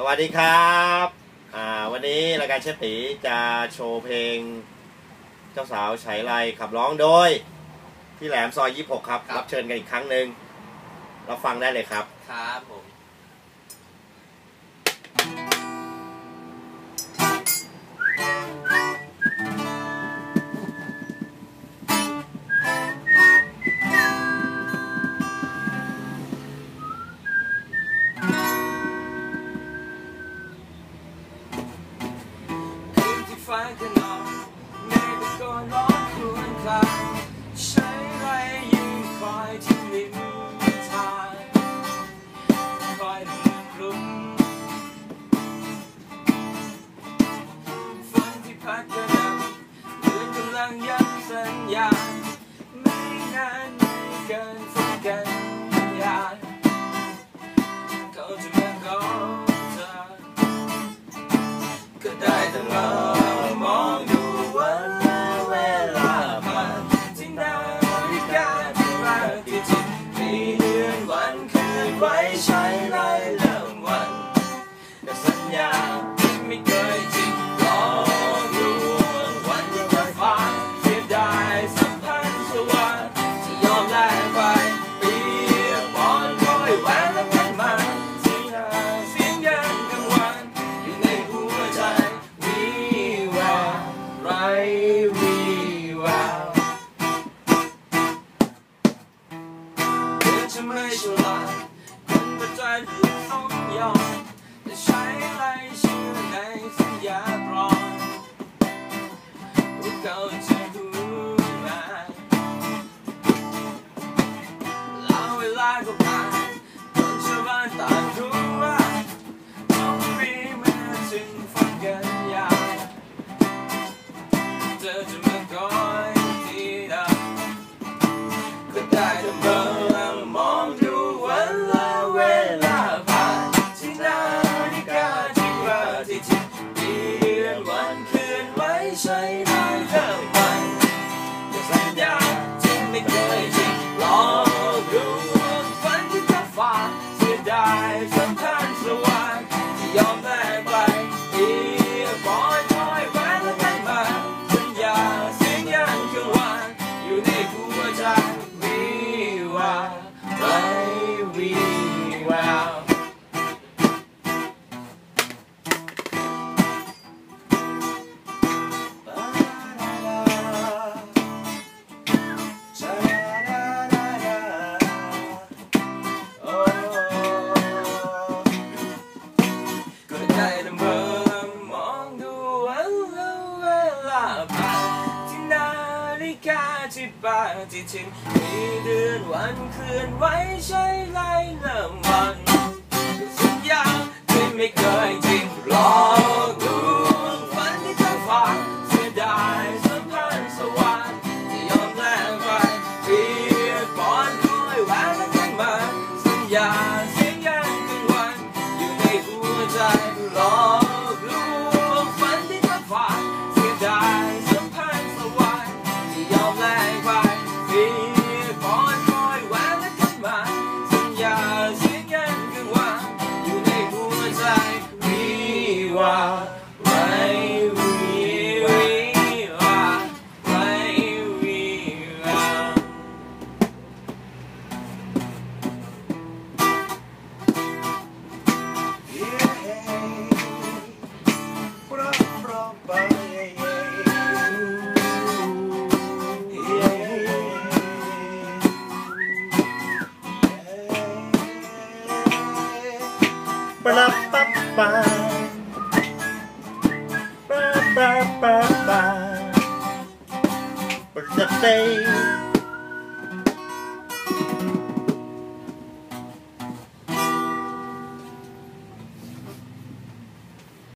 สวัสดีครับอ่าวันนี้รายการเชฟตีจะโชว์เพลง เจ้าสาวไฉไลขับร้องโดย พี่แหลมซอย 26 ครับ ครับ รับเชิญกันอีกครั้งหนึ่งรับฟังได้เลยครับ ครับผมายขนมในตะโกนร้องครวญคราใช้ไรยืนคอยที่ลิ้มทางคอยดูกลุ่มฝันที่พักกระนำเหมือนกำลังย้ำสัญญาไม่นานไม่เกิน เป็นประจันที่ต้อยอมจะใช้ไรชื่อในสัญญาปลอมว่าเก่าจ long. ฬิกาที่ปาที่ทิ้งมีเดือนวันเคลื่อนไหวใช้ไล่เริ่มวันสัญญาที่ไม่เคย ba ba ba ba ba.